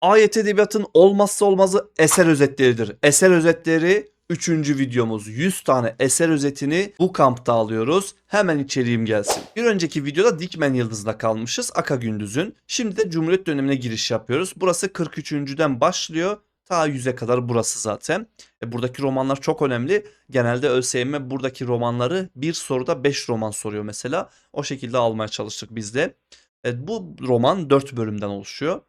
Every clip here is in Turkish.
Ayet edebiyatın olmazsa olmazı eser özetleridir. Eser özetleri 3. videomuz. 100 tane eser özetini bu kampta alıyoruz. Hemen içeriğim gelsin. Bir önceki videoda Dikmen Yıldız'da kalmışız. Aka Gündüz'ün. Şimdi de Cumhuriyet dönemine giriş yapıyoruz. Burası 43.den başlıyor. Ta 100'e kadar burası zaten. E, buradaki romanlar çok önemli. Genelde ÖSYM buradaki romanları bir soruda 5 roman soruyor mesela. O şekilde almaya çalıştık biz de. E, bu roman 4 bölümden oluşuyor.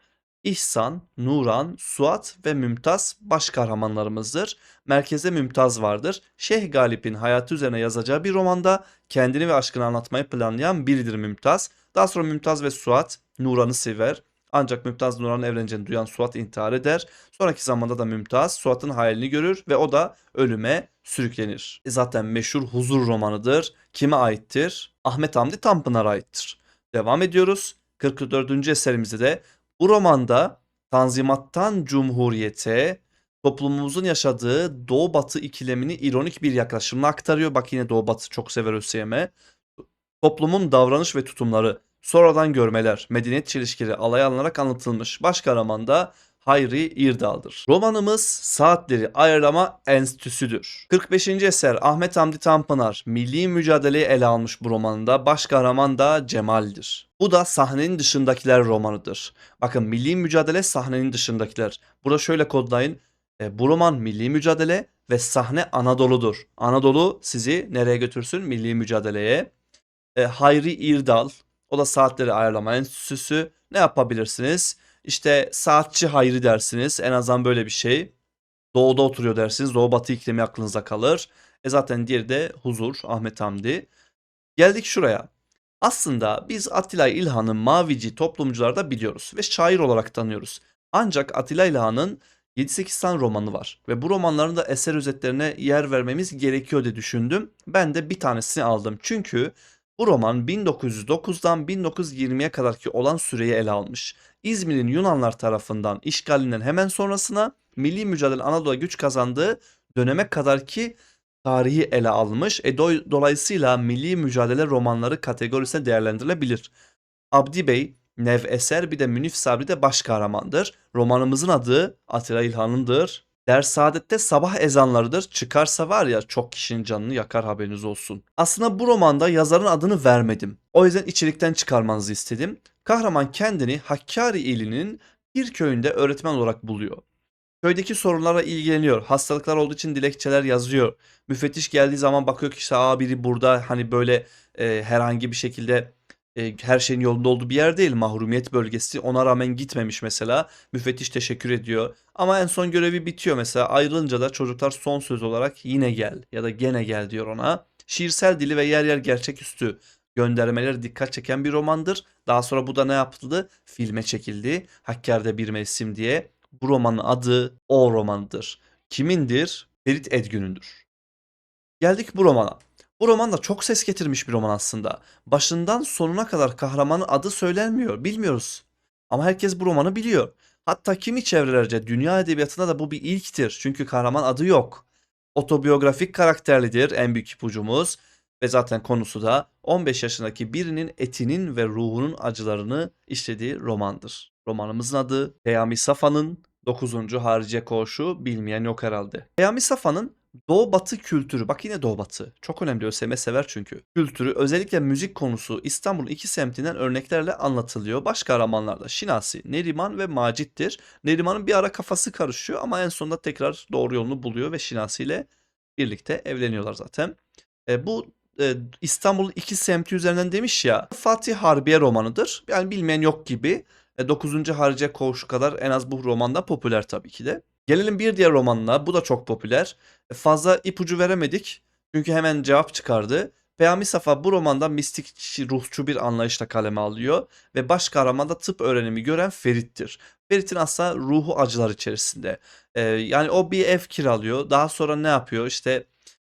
İhsan, Nuran, Suat ve Mümtaz baş kahramanlarımızdır. Merkezde Mümtaz vardır. Şeyh Galip'in hayatı üzerine yazacağı bir romanda kendini ve aşkını anlatmayı planlayan biridir Mümtaz. Daha sonra Mümtaz ve Suat Nuran'ı sever. Ancak Mümtaz Nuran'ın evleneceğini duyan Suat intihar eder. Sonraki zamanda da Mümtaz Suat'ın hayalini görür ve o da ölüme sürüklenir. E zaten meşhur Huzur romanıdır. Kime aittir? Ahmet Hamdi Tanpınar'a aittir. Devam ediyoruz. 44. eserimizde de bu romanda Tanzimattan Cumhuriyete toplumumuzun yaşadığı Doğu Batı ikilemini ironik bir yaklaşımla aktarıyor. Bak yine Doğu Batı çok sever ÖSYM. Toplumun davranış ve tutumları, sonradan görmeler, medeniyet çelişkileri alaya alınarak anlatılmış. Baş kahraman da Hayri İrdal'dır. Romanımız Saatleri Ayarlama Enstitüsü'dür. 45. eser Ahmet Hamdi Tanpınar milli mücadeleyi ele almış bu romanında. Baş kahraman da Cemal'dir. Bu da sahnenin dışındakiler romanıdır. Bakın milli mücadele sahnenin dışındakiler. Burada şöyle kodlayın. E, bu roman milli mücadele ve sahne Anadolu'dur. Anadolu sizi nereye götürsün? Milli mücadeleye. E, Hayri İrdal, o da saatleri ayarlama enstitüsü. Ne yapabilirsiniz? İşte saatçi Hayri dersiniz. En azından böyle bir şey. Doğuda oturuyor dersiniz. Doğu batı iklimi aklınıza kalır. E zaten diğeri de Huzur, Ahmet Hamdi. Geldik şuraya. Aslında biz Atilla İlhan'ı Mavici toplumcularda biliyoruz ve şair olarak tanıyoruz. Ancak Atilla İlhan'ın 7-8 tane romanı var ve bu romanların da eser özetlerine yer vermemiz gerekiyor diye düşündüm. Ben de bir tanesini aldım. Çünkü bu roman 1909'dan 1920'ye kadarki olan süreyi ele almış. İzmir'in Yunanlar tarafından işgalinden hemen sonrasına milli mücadele Anadolu'ya güç kazandığı döneme kadarki tarihi ele almış. E do- dolayısıyla milli mücadele romanları kategorisine değerlendirilebilir. Abdi Bey, Nev Eser bir de Münif Sabri de baş kahramandır. Romanımızın adı Atilla İlhan'ındır. Ders Saadet'te sabah ezanlarıdır. Çıkarsa var ya çok kişinin canını yakar haberiniz olsun. Aslında bu romanda yazarın adını vermedim. O yüzden içerikten çıkarmanızı istedim. Kahraman kendini Hakkari ilinin bir köyünde öğretmen olarak buluyor. Köydeki sorunlara ilgileniyor. Hastalıklar olduğu için dilekçeler yazıyor. Müfettiş geldiği zaman bakıyor ki işte Aa, biri burada hani böyle e, herhangi bir şekilde e, her şeyin yolunda olduğu bir yer değil. Mahrumiyet bölgesi. Ona rağmen gitmemiş mesela. Müfettiş teşekkür ediyor. Ama en son görevi bitiyor mesela. Ayrılınca da çocuklar son söz olarak yine gel ya da gene gel diyor ona. Şiirsel dili ve yer yer gerçeküstü göndermeleri dikkat çeken bir romandır. Daha sonra bu da ne yapıldı? Filme çekildi. Hakkari'de bir mevsim diye. Bu romanın adı O romanıdır. Kimindir? Ferit Edgün'ündür. Geldik bu romana. Bu roman da çok ses getirmiş bir roman aslında. Başından sonuna kadar kahramanın adı söylenmiyor, bilmiyoruz. Ama herkes bu romanı biliyor. Hatta kimi çevrelerce dünya edebiyatında da bu bir ilktir. Çünkü kahraman adı yok. Otobiyografik karakterlidir en büyük ipucumuz. Ve zaten konusu da 15 yaşındaki birinin etinin ve ruhunun acılarını işlediği romandır. Romanımızın adı Peyami Safa'nın 9. Harice Koğuşu bilmeyen yok herhalde. Peyami Safa'nın Doğu Batı kültürü, bak yine Doğu Batı. Çok önemli ÖSYM sever çünkü. Kültürü özellikle müzik konusu İstanbul'un iki semtinden örneklerle anlatılıyor. Baş kahramanlar Şinasi, Neriman ve Macit'tir. Neriman'ın bir ara kafası karışıyor ama en sonunda tekrar doğru yolunu buluyor ve Şinasi ile birlikte evleniyorlar zaten. E, bu e, İstanbul'un iki semti üzerinden demiş ya Fatih Harbiye romanıdır. Yani bilmeyen yok gibi. E, 9. Harice Koğuşu kadar en az bu romanda popüler tabii ki de. Gelelim bir diğer romanına. Bu da çok popüler. E, Fazla ipucu veremedik. Çünkü hemen cevap çıkardı. Peyami Safa bu romanda mistikçi, ruhçu bir anlayışla kaleme alıyor ve baş kahraman da tıp öğrenimi gören Ferit'tir. Ferit'in aslında ruhu acılar içerisinde. E, yani o bir ev kiralıyor. Daha sonra ne yapıyor? İşte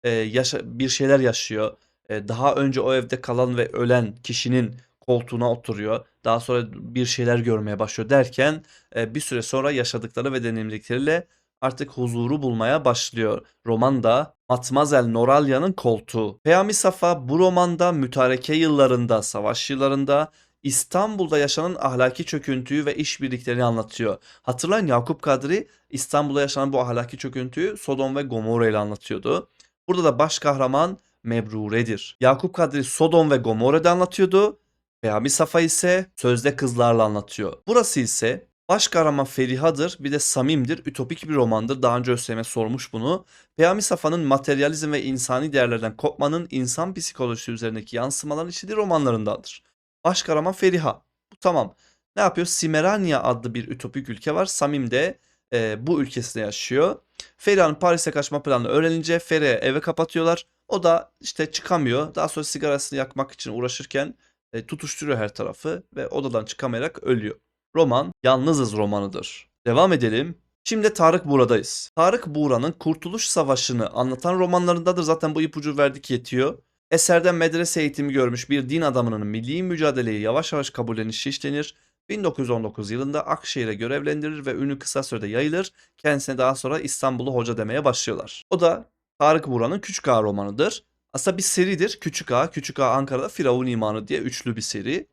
e, yaşa, bir şeyler yaşıyor. E, daha önce o evde kalan ve ölen kişinin koltuğuna oturuyor. Daha sonra bir şeyler görmeye başlıyor derken e, bir süre sonra yaşadıkları ve deneyimledikleriyle artık huzuru bulmaya başlıyor. Romanda Matmazel Noralya'nın koltuğu. Peyami Safa bu romanda mütareke yıllarında, savaş yıllarında İstanbul'da yaşanan ahlaki çöküntüyü ve işbirliklerini anlatıyor. Hatırlayın Yakup Kadri İstanbul'da yaşanan bu ahlaki çöküntüyü Sodom ve Gomorra ile anlatıyordu. Burada da baş kahraman Mebrure'dir. Yakup Kadri Sodom ve Gomorra'da anlatıyordu. Peyami Safa ise sözde kızlarla anlatıyor. Burası ise baş kahraman Feriha'dır bir de Samim'dir. Ütopik bir romandır. Daha önce Özlem'e sormuş bunu. Peyami Safa'nın materyalizm ve insani değerlerden kopmanın insan psikolojisi üzerindeki yansımaların işlediği romanlarındandır. Baş kahraman Feriha. Bu tamam. Ne yapıyor? Simerania adlı bir ütopik ülke var. Samim de e, bu ülkesinde yaşıyor. Feriha'nın Paris'e kaçma planını öğrenince Feriha'yı eve kapatıyorlar. O da işte çıkamıyor. Daha sonra sigarasını yakmak için uğraşırken e, tutuşturuyor her tarafı ve odadan çıkamayarak ölüyor. Roman Yalnızız romanıdır. Devam edelim. Şimdi Tarık Buğra'dayız. Tarık Buğra'nın Kurtuluş Savaşı'nı anlatan romanlarındadır. Zaten bu ipucu verdik yetiyor. Eserden medrese eğitimi görmüş bir din adamının milli mücadeleyi yavaş yavaş kabullenişi işlenir. 1919 yılında Akşehir'e görevlendirir ve ünü kısa sürede yayılır. Kendisine daha sonra İstanbul'u hoca demeye başlıyorlar. O da Tarık Buğra'nın Küçük Ağa romanıdır. Aslında bir seridir. Küçük Ağa, Küçük Ağa Ankara'da Firavun İmanı diye üçlü bir seri.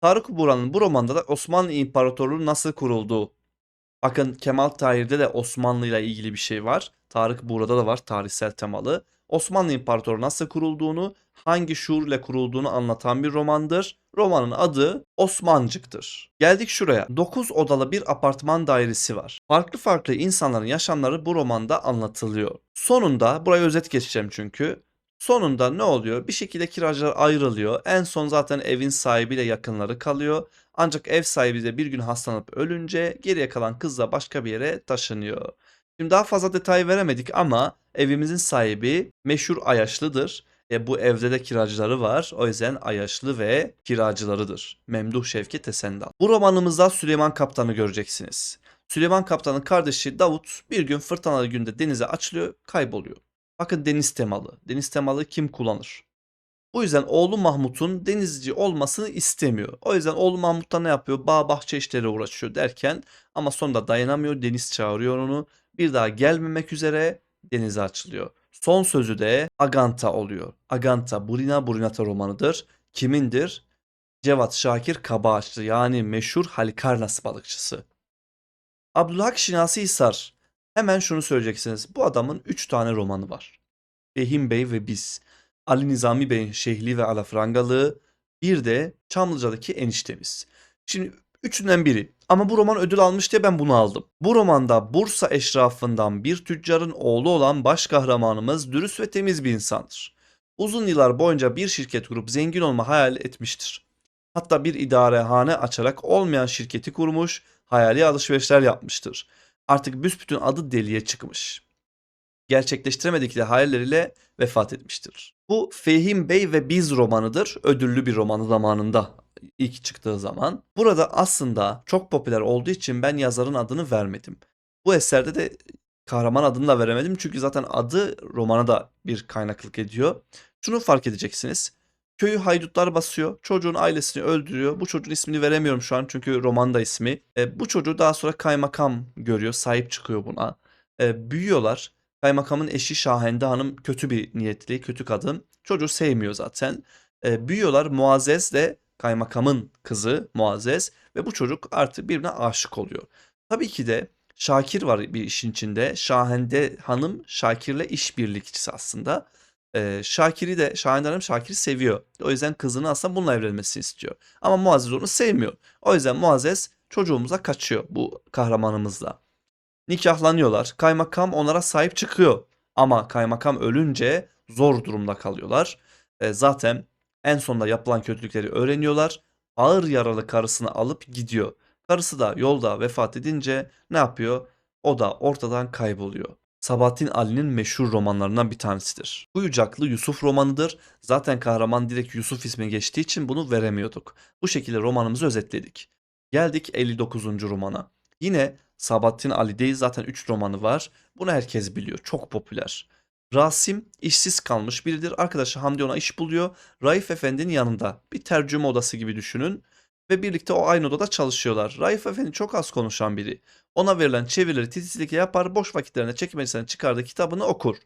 Tarık Buğra'nın bu romanda da Osmanlı İmparatorluğu nasıl kurulduğu. Bakın Kemal Tahir'de de Osmanlı ile ilgili bir şey var. Tarık Buğra'da da var tarihsel temalı. Osmanlı İmparatorluğu nasıl kurulduğunu, hangi şuur ile kurulduğunu anlatan bir romandır. Romanın adı Osmancık'tır. Geldik şuraya. 9 odalı bir apartman dairesi var. Farklı farklı insanların yaşamları bu romanda anlatılıyor. Sonunda, burayı özet geçeceğim çünkü. Sonunda ne oluyor? Bir şekilde kiracılar ayrılıyor. En son zaten evin sahibiyle yakınları kalıyor. Ancak ev sahibi de bir gün hastalanıp ölünce geriye kalan kızla başka bir yere taşınıyor. Şimdi daha fazla detay veremedik ama evimizin sahibi meşhur Ayaşlı'dır. E, bu evde de kiracıları var. O yüzden Ayaşlı ve kiracılarıdır. Memduh Şevket Esendal. Bu romanımızda Süleyman Kaptan'ı göreceksiniz. Süleyman Kaptan'ın kardeşi Davut bir gün fırtınalı günde denize açılıyor, kayboluyor. Bakın deniz temalı. Deniz temalı kim kullanır? Bu yüzden oğlu Mahmut'un denizci olmasını istemiyor. O yüzden oğlu Mahmut da ne yapıyor? Bağ bahçe işlere uğraşıyor derken ama sonunda dayanamıyor. Deniz çağırıyor onu. Bir daha gelmemek üzere denize açılıyor. Son sözü de Aganta oluyor. Aganta Burina Burinata romanıdır. Kimindir? Cevat Şakir Kabaağaçlı yani meşhur Halikarnas balıkçısı. Abdülhak Şinasi Hisar. Hemen şunu söyleyeceksiniz. Bu adamın 3 tane romanı var. Behim Bey ve Biz. Ali Nizami Bey'in Şehli ve Alafrangalığı. Bir de Çamlıca'daki Eniştemiz. Şimdi üçünden biri. Ama bu roman ödül almış diye ben bunu aldım. Bu romanda Bursa eşrafından bir tüccarın oğlu olan baş kahramanımız dürüst ve temiz bir insandır. Uzun yıllar boyunca bir şirket kurup zengin olma hayal etmiştir. Hatta bir idarehane açarak olmayan şirketi kurmuş, hayali alışverişler yapmıştır. Artık büsbütün adı deliye çıkmış. Gerçekleştiremedikleri hayalleriyle vefat etmiştir. Bu Fehim Bey ve Biz romanıdır. Ödüllü bir romanı zamanında ilk çıktığı zaman. Burada aslında çok popüler olduğu için ben yazarın adını vermedim. Bu eserde de kahraman adını da veremedim çünkü zaten adı romana da bir kaynaklık ediyor. Şunu fark edeceksiniz. Köyü haydutlar basıyor. Çocuğun ailesini öldürüyor. Bu çocuğun ismini veremiyorum şu an çünkü romanda ismi. E, bu çocuğu daha sonra kaymakam görüyor. Sahip çıkıyor buna. E, büyüyorlar. Kaymakamın eşi Şahende Hanım kötü bir niyetli, kötü kadın. Çocuğu sevmiyor zaten. E, büyüyorlar. Muazzez de kaymakamın kızı Muazzez ve bu çocuk artık birbirine aşık oluyor. Tabii ki de Şakir var bir işin içinde. Şahende Hanım Şakir'le işbirlikçisi aslında. Ee, Şakir'i de Şahende Hanım Şakir'i seviyor. O yüzden kızını aslında bununla evlenmesini istiyor. Ama Muazzez onu sevmiyor. O yüzden Muazzez çocuğumuza kaçıyor bu kahramanımızla. Nikahlanıyorlar. Kaymakam onlara sahip çıkıyor. Ama kaymakam ölünce zor durumda kalıyorlar. Ee, zaten en sonunda yapılan kötülükleri öğreniyorlar. Ağır yaralı karısını alıp gidiyor. Karısı da yolda vefat edince ne yapıyor? O da ortadan kayboluyor. Sabahattin Ali'nin meşhur romanlarından bir tanesidir. Kuyucaklı Yusuf romanıdır. Zaten kahraman direkt Yusuf ismi geçtiği için bunu veremiyorduk. Bu şekilde romanımızı özetledik. Geldik 59. romana. Yine Sabahattin Ali'deyiz. Zaten 3 romanı var. Bunu herkes biliyor. Çok popüler. Rasim işsiz kalmış biridir. Arkadaşı Hamdi ona iş buluyor. Raif Efendi'nin yanında. Bir tercüme odası gibi düşünün. Ve birlikte o aynı odada çalışıyorlar. Raif Efendi çok az konuşan biri. Ona verilen çevirileri titizlikle yapar. Boş vakitlerinde çekmecesinden çıkardığı kitabını okur.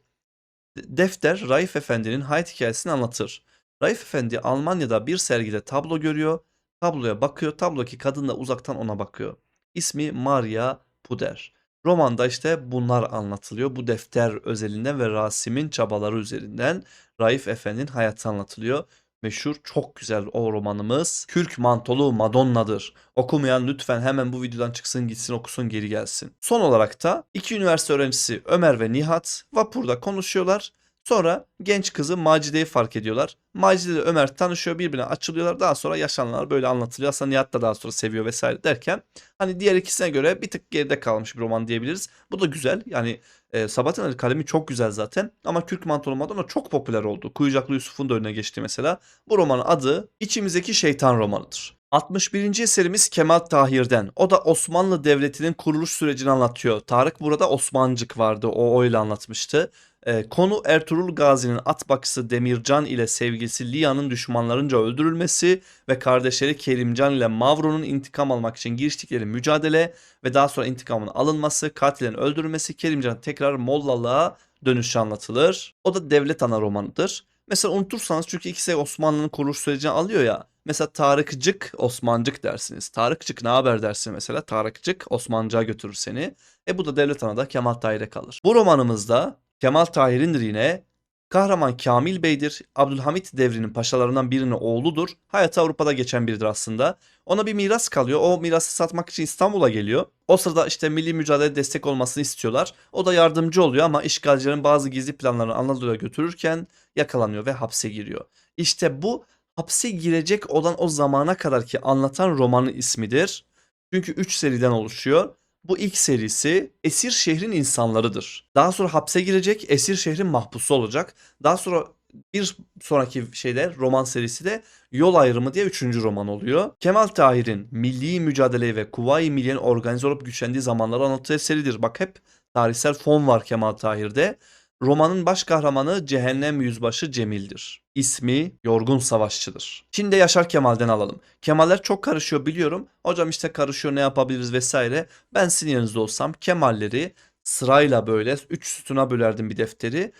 Defter Raif Efendi'nin hayat hikayesini anlatır. Raif Efendi Almanya'da bir sergide tablo görüyor. tabloya bakıyor. Tablodaki kadın da uzaktan ona bakıyor. İsmi Maria Puder. Romanda işte bunlar anlatılıyor. Bu defter özelinden ve Rasim'in çabaları üzerinden Raif Efendi'nin hayatı anlatılıyor. Meşhur çok güzel o romanımız. Kürk Mantolu Madonna'dır. Okumayan lütfen hemen bu videodan çıksın gitsin okusun geri gelsin. Son olarak da iki üniversite öğrencisi Ömer ve Nihat vapurda konuşuyorlar. Sonra genç kızı Macide'yi fark ediyorlar. Macide ile Ömer tanışıyor birbirine açılıyorlar. Daha sonra yaşananlar böyle anlatılıyor. Aslında Nihat da daha sonra seviyor vesaire derken hani diğer ikisine göre bir tık geride kalmış bir roman diyebiliriz. Bu da güzel. Yani e, Sabahattin Ali kalemi çok güzel zaten. Ama Kürk Mantolu Madonna çok popüler oldu. Kuyucaklı Yusuf'un da önüne geçti mesela. Bu romanın adı İçimizdeki Şeytan romanıdır. 61. eserimiz Kemal Tahir'den. O da Osmanlı Devleti'nin kuruluş sürecini anlatıyor. Tarık burada Osmancık vardı. O öyle anlatmıştı. Ee, konu Ertuğrul Gazi'nin at bakısı Demircan ile sevgilisi Lia'nın düşmanlarınca öldürülmesi ve kardeşleri Kerimcan ile Mavro'nun intikam almak için giriştikleri mücadele ve daha sonra intikamın alınması, katilin öldürülmesi, Kerimcan'ın tekrar Mollalığa dönüşü anlatılır. O da devlet ana romanıdır. Mesela unutursanız çünkü ikisi Osmanlı'nın kuruluş sürecini alıyor ya. Mesela Tarıkcık, Osmancık dersiniz. Tarıkcık ne haber dersin mesela. Tarıkcık Osmancığa götürür seni. E bu da devlet anada Kemal Tahir'e kalır. Bu romanımızda Kemal Tahir'indir yine. Kahraman Kamil Bey'dir. Abdülhamit devrinin paşalarından birinin oğludur. Hayatı Avrupa'da geçen biridir aslında. Ona bir miras kalıyor. O mirası satmak için İstanbul'a geliyor. O sırada işte milli mücadele destek olmasını istiyorlar. O da yardımcı oluyor ama işgalcilerin bazı gizli planlarını Anadolu'ya götürürken yakalanıyor ve hapse giriyor. İşte bu hapse girecek olan o zamana kadar ki anlatan romanın ismidir. Çünkü 3 seriden oluşuyor. Bu ilk serisi Esir Şehrin insanlarıdır. Daha sonra hapse girecek, Esir Şehrin mahpusu olacak. Daha sonra bir sonraki şeyde roman serisi de Yol Ayrımı diye üçüncü roman oluyor. Kemal Tahir'in milli mücadeleyi ve Kuvayi Milliye'nin organize olup güçlendiği zamanları anlattığı eseridir. Bak hep tarihsel fon var Kemal Tahir'de. Romanın baş kahramanı Cehennem Yüzbaşı Cemil'dir. İsmi Yorgun Savaşçıdır. Şimdi Yaşar Kemal'den alalım. Kemaller çok karışıyor biliyorum. Hocam işte karışıyor ne yapabiliriz vesaire. Ben sizin yerinizde olsam Kemalleri sırayla böyle 3 sütuna bölerdim bir defteri.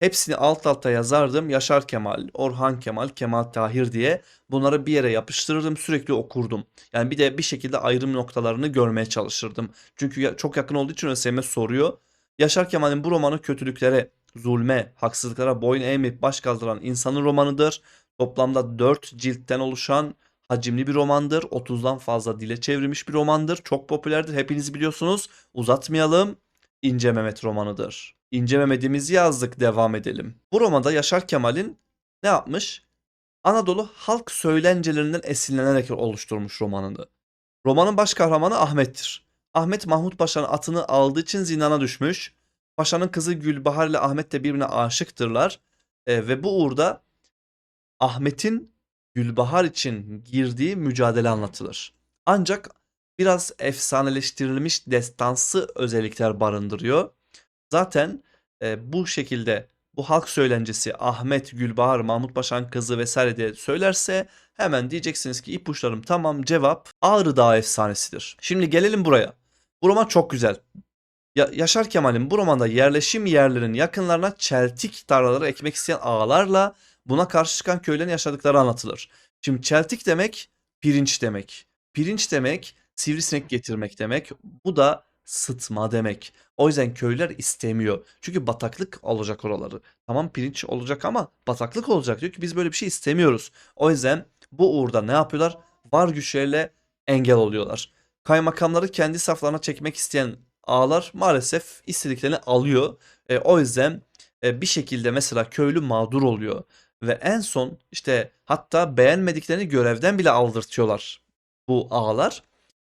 Hepsini alt alta yazardım. Yaşar Kemal, Orhan Kemal, Kemal Tahir diye bunları bir yere yapıştırırdım. Sürekli okurdum. Yani bir de bir şekilde ayrım noktalarını görmeye çalışırdım. Çünkü çok yakın olduğu için ÖSYM soruyor. Yaşar Kemal'in bu romanı kötülüklere, zulme, haksızlıklara boyun eğmeyip baş kaldıran insanın romanıdır. Toplamda 4 ciltten oluşan hacimli bir romandır. 30'dan fazla dile çevrilmiş bir romandır. Çok popülerdir. Hepiniz biliyorsunuz. Uzatmayalım. İnce Mehmet romanıdır. İnce Mehmet'imizi yazdık devam edelim. Bu romanda Yaşar Kemal'in ne yapmış? Anadolu halk söylencelerinden esinlenerek oluşturmuş romanını. Romanın baş kahramanı Ahmet'tir. Ahmet Mahmut Paşa'nın atını aldığı için zindana düşmüş. Paşa'nın kızı Gülbahar ile Ahmet de birbirine aşıktırlar. E, ve bu uğurda Ahmet'in Gülbahar için girdiği mücadele anlatılır. Ancak biraz efsaneleştirilmiş destansı özellikler barındırıyor. Zaten e, bu şekilde bu halk söylencesi Ahmet, Gülbahar, Mahmut Paşa'nın kızı vesaire diye söylerse hemen diyeceksiniz ki ipuçlarım tamam cevap Ağrı Dağı efsanesidir. Şimdi gelelim buraya. Bu roman çok güzel. Ya- Yaşar Kemal'in bu romanda yerleşim yerlerinin yakınlarına çeltik tarlaları ekmek isteyen ağalarla buna karşı çıkan köylerin yaşadıkları anlatılır. Şimdi çeltik demek pirinç demek. Pirinç demek sivrisinek getirmek demek. Bu da sıtma demek. O yüzden köyler istemiyor. Çünkü bataklık olacak oraları. Tamam pirinç olacak ama bataklık olacak. Diyor ki biz böyle bir şey istemiyoruz. O yüzden bu uğurda ne yapıyorlar? Var güçleriyle engel oluyorlar. Kaymakamları kendi saflarına çekmek isteyen ağalar maalesef istediklerini alıyor. E, o yüzden e, bir şekilde mesela köylü mağdur oluyor. Ve en son işte hatta beğenmediklerini görevden bile aldırtıyorlar bu ağalar.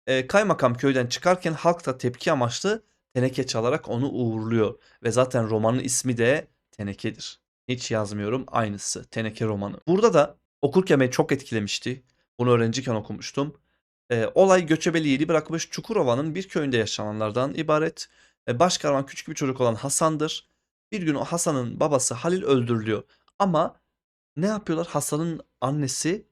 E, kaymakam köyden çıkarken halk da tepki amaçlı teneke çalarak onu uğurluyor. Ve zaten romanın ismi de Teneke'dir. Hiç yazmıyorum aynısı Teneke romanı. Burada da okurken beni çok etkilemişti. Bunu öğrenciyken okumuştum. E, olay Göçebeli'yi bırakmış Çukurova'nın bir köyünde yaşananlardan ibaret. E, baş kahraman küçük bir çocuk olan Hasan'dır. Bir gün o Hasan'ın babası Halil öldürülüyor. Ama ne yapıyorlar? Hasan'ın annesi,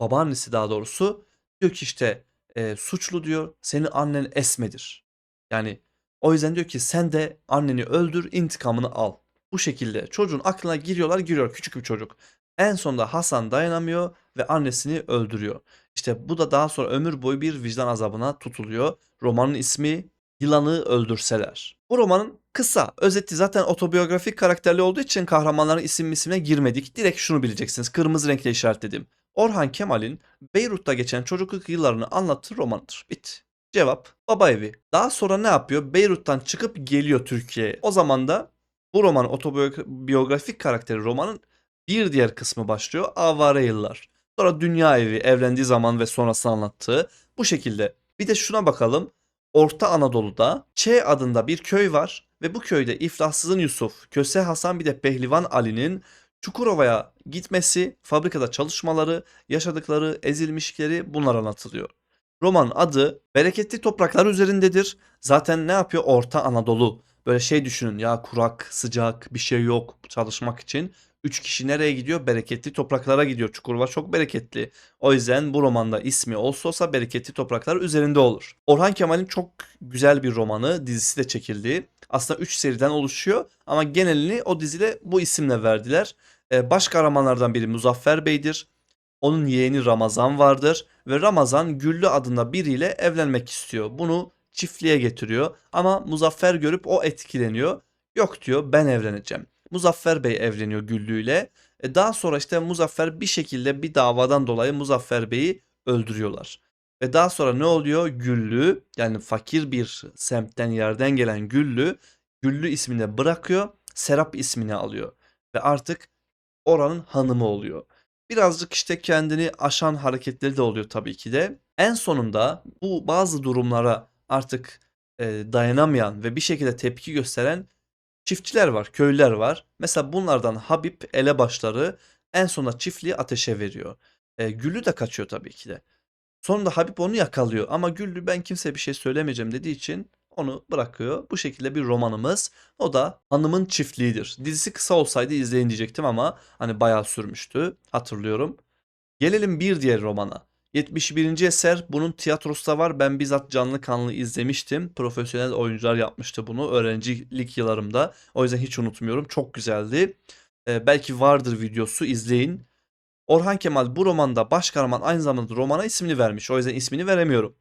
babaannesi daha doğrusu diyor ki işte e, suçlu diyor senin annen Esme'dir. Yani o yüzden diyor ki sen de anneni öldür intikamını al. Bu şekilde çocuğun aklına giriyorlar giriyor küçük bir çocuk. En sonunda Hasan dayanamıyor ve annesini öldürüyor. İşte bu da daha sonra ömür boyu bir vicdan azabına tutuluyor. Romanın ismi Yılanı Öldürseler. Bu romanın kısa, özeti zaten otobiyografik karakterli olduğu için kahramanların isim isimine girmedik. Direkt şunu bileceksiniz. Kırmızı renkle işaretledim. Orhan Kemal'in Beyrut'ta geçen çocukluk yıllarını anlatır romanıdır. Bit. Cevap baba evi. Daha sonra ne yapıyor? Beyrut'tan çıkıp geliyor Türkiye'ye. O zaman da bu roman otobiyografik karakteri romanın bir diğer kısmı başlıyor. Avare yıllar. Sonra dünya evi, evlendiği zaman ve sonrasını anlattığı bu şekilde. Bir de şuna bakalım. Orta Anadolu'da Ç adında bir köy var ve bu köyde İflahsızın Yusuf, Köse Hasan bir de Pehlivan Ali'nin Çukurova'ya gitmesi, fabrikada çalışmaları, yaşadıkları, ezilmişlikleri bunlar anlatılıyor. Romanın adı Bereketli Topraklar üzerindedir. Zaten ne yapıyor? Orta Anadolu. Böyle şey düşünün ya kurak, sıcak, bir şey yok çalışmak için. Üç kişi nereye gidiyor? Bereketli topraklara gidiyor. Çukurova çok bereketli. O yüzden bu romanda ismi olsa olsa bereketli topraklar üzerinde olur. Orhan Kemal'in çok güzel bir romanı, dizisi de çekildi. Aslında 3 seriden oluşuyor ama genelini o dizide bu isimle verdiler. Ee, baş kahramanlardan biri Muzaffer Bey'dir. Onun yeğeni Ramazan vardır ve Ramazan Güllü adında biriyle evlenmek istiyor. Bunu çiftliğe getiriyor ama Muzaffer görüp o etkileniyor. Yok diyor ben evleneceğim. Muzaffer Bey evleniyor Güllü ile. E daha sonra işte Muzaffer bir şekilde bir davadan dolayı Muzaffer Bey'i öldürüyorlar. Ve daha sonra ne oluyor? Güllü yani fakir bir semtten yerden gelen Güllü Güllü ismini bırakıyor. Serap ismini alıyor. Ve artık oranın hanımı oluyor. Birazcık işte kendini aşan hareketleri de oluyor tabii ki de. En sonunda bu bazı durumlara artık e, dayanamayan ve bir şekilde tepki gösteren çiftçiler var, köylüler var. Mesela bunlardan Habib elebaşları en sonunda çiftliği ateşe veriyor. E, Güllü de kaçıyor tabii ki de. Sonunda Habib onu yakalıyor ama Güllü ben kimseye bir şey söylemeyeceğim dediği için onu bırakıyor. Bu şekilde bir romanımız. O da Hanımın Çiftliği'dir. Dizisi kısa olsaydı izleyin diyecektim ama hani bayağı sürmüştü. Hatırlıyorum. Gelelim bir diğer romana. 71. eser bunun tiyatrosu da var. Ben bizzat canlı kanlı izlemiştim. Profesyonel oyuncular yapmıştı bunu öğrencilik yıllarımda. O yüzden hiç unutmuyorum. Çok güzeldi. Ee, belki vardır videosu izleyin. Orhan Kemal bu romanda baş kahraman aynı zamanda romana ismini vermiş. O yüzden ismini veremiyorum.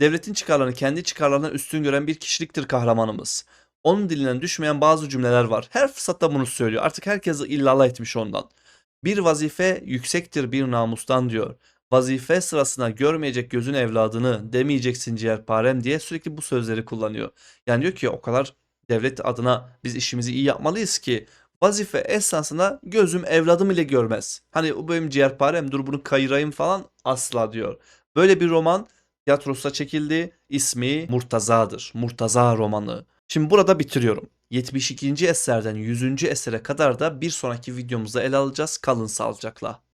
Devletin çıkarlarını kendi çıkarlarından üstün gören bir kişiliktir kahramanımız. Onun dilinden düşmeyen bazı cümleler var. Her fırsatta bunu söylüyor. Artık herkesi illala etmiş ondan. Bir vazife yüksektir bir namustan diyor. Vazife sırasına görmeyecek gözün evladını demeyeceksin ciğerparem diye sürekli bu sözleri kullanıyor. Yani diyor ki o kadar devlet adına biz işimizi iyi yapmalıyız ki vazife esasında gözüm evladım ile görmez. Hani o benim ciğerparem dur bunu kayırayım falan asla diyor. Böyle bir roman tiyatrosa çekildi. İsmi Murtaza'dır. Murtaza romanı. Şimdi burada bitiriyorum. 72. eserden 100. esere kadar da bir sonraki videomuzda ele alacağız. Kalın sağlıcakla.